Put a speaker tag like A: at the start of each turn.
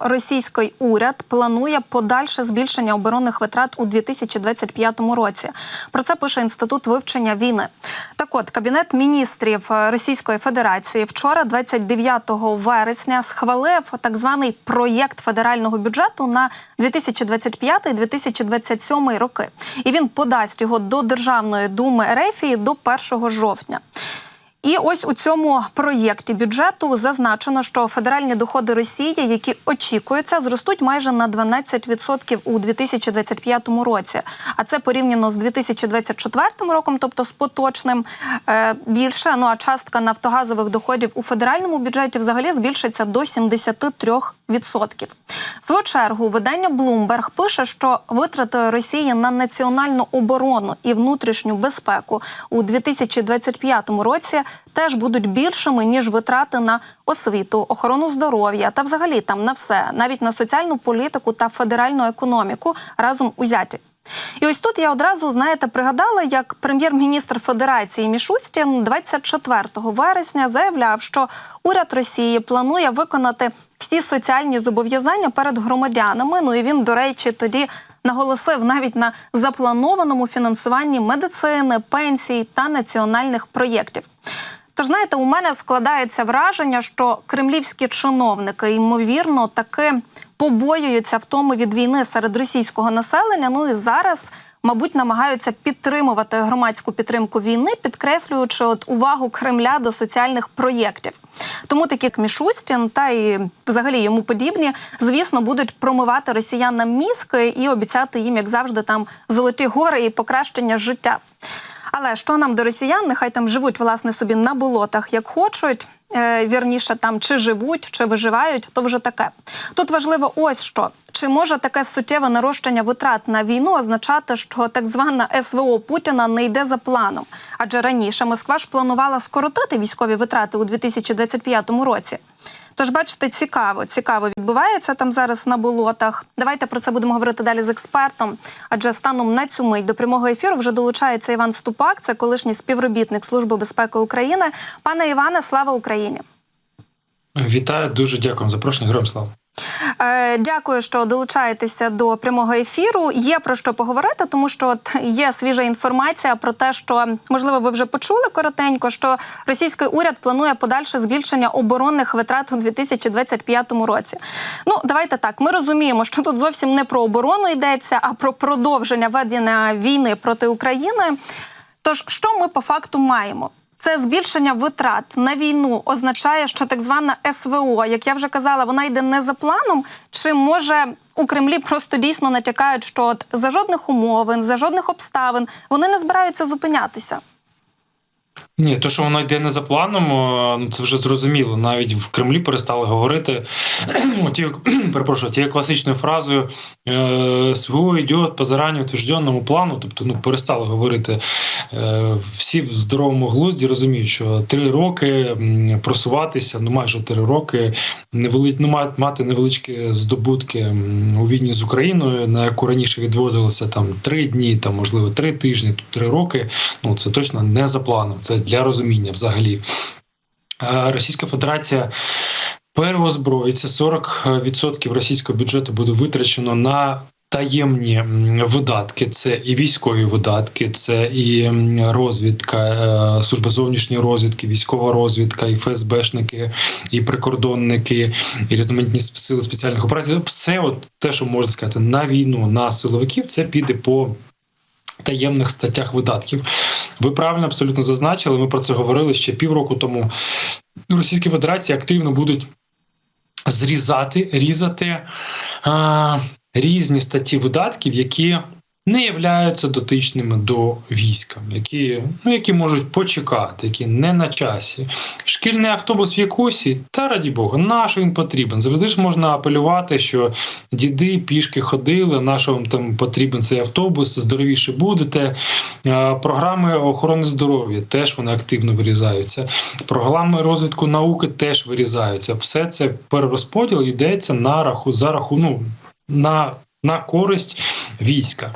A: Російський уряд планує подальше збільшення оборонних витрат у 2025 році. Про це пише інститут вивчення війни. Так от кабінет міністрів Російської Федерації вчора, 29 вересня, схвалив так званий проєкт федерального бюджету на 2025-2027 роки. І він подасть його до Державної думи Ерефії до 1 жовтня. І ось у цьому проєкті бюджету зазначено, що федеральні доходи Росії, які очікуються, зростуть майже на 12% у 2025 році. А це порівняно з 2024 роком, тобто з поточним е, більше. Ну а частка нафтогазових доходів у федеральному бюджеті взагалі збільшиться до 73%. В свою чергу видання Bloomberg пише, що витрати Росії на національну оборону і внутрішню безпеку у 2025 році теж будуть більшими ніж витрати на освіту, охорону здоров'я та взагалі там на все, навіть на соціальну політику та федеральну економіку разом узяті. І ось тут я одразу знаєте пригадала, як прем'єр-міністр Федерації Мішустін 24 вересня заявляв, що уряд Росії планує виконати всі соціальні зобов'язання перед громадянами. Ну і він, до речі, тоді наголосив навіть на запланованому фінансуванні медицини, пенсій та національних проєктів. Тож, знаєте, у мене складається враження, що кремлівські чиновники ймовірно таки побоюються втоми від війни серед російського населення. Ну і зараз, мабуть, намагаються підтримувати громадську підтримку війни, підкреслюючи от увагу Кремля до соціальних проєктів. Тому такі як Мішустін та і взагалі йому подібні, звісно, будуть промивати росіянам мізки і обіцяти їм, як завжди, там золоті гори і покращення життя. Але що нам до росіян? Нехай там живуть власне собі на болотах, як хочуть. Е, вірніше, там чи живуть, чи виживають, то вже таке. Тут важливо ось що. Чи може таке суттєве нарощення витрат на війну означати, що так звана СВО Путіна не йде за планом? Адже раніше Москва ж планувала скоротити військові витрати у 2025 році. Тож, бачите, цікаво, цікаво відбувається там зараз на болотах. Давайте про це будемо говорити далі з експертом. Адже станом на цю мить до прямого ефіру вже долучається Іван Ступак, це колишній співробітник Служби безпеки України. Пане Іване, слава Україні!
B: Вітаю, дуже дякую за запрошення. Героям слава.
A: Е, Дякую, що долучаєтеся до прямого ефіру. Є про що поговорити, тому що от є свіжа інформація про те, що можливо ви вже почули коротенько, що російський уряд планує подальше збільшення оборонних витрат у 2025 році. Ну давайте так. Ми розуміємо, що тут зовсім не про оборону йдеться, а про продовження ведення війни проти України. Тож, що ми по факту маємо? Це збільшення витрат на війну означає, що так звана СВО, як я вже казала, вона йде не за планом. Чи може у Кремлі просто дійсно натякають, що от за жодних умовин, за жодних обставин вони не збираються зупинятися?
B: Ні, то, що воно йде не за планом, ну це вже зрозуміло. Навіть в Кремлі перестали говорити ті, перепрошую, тією класичною фразою СВО йде по зарані утвержденому плану. Тобто, ну перестали говорити всі в здоровому глузді, розуміють, що три роки просуватися, ну майже три роки, невели... ну, мати невеличкі здобутки у війні з Україною, на яку раніше відводилося там три дні, там можливо три тижні, тут три роки. Ну це точно не за планом. Це для розуміння взагалі. Російська Федерація переозброїться 40% російського бюджету буде витрачено на таємні видатки. Це і військові видатки, це і розвідка, служба зовнішньої розвідки, військова розвідка, і ФСБшники, і прикордонники, і різноманітні сили спеціальних операцій. Все, от те, що можна сказати, на війну на силовиків, це піде по. Таємних статтях видатків ви правильно абсолютно зазначили. Ми про це говорили ще півроку тому. Російські Федерації активно будуть зрізати, різати а, різні статті видатків, які не являються дотичними до війська, які ну які можуть почекати, які не на часі. Шкільний автобус в Якусі, та раді Бога, наш він потрібен. Завжди ж можна апелювати, що діди пішки ходили, нашому там потрібен цей автобус, здоровіше будете. Програми охорони здоров'я теж вони активно вирізаються. Програми розвитку науки теж вирізаються. Все це перерозподіл йдеться на раху за рахунок на, на користь війська.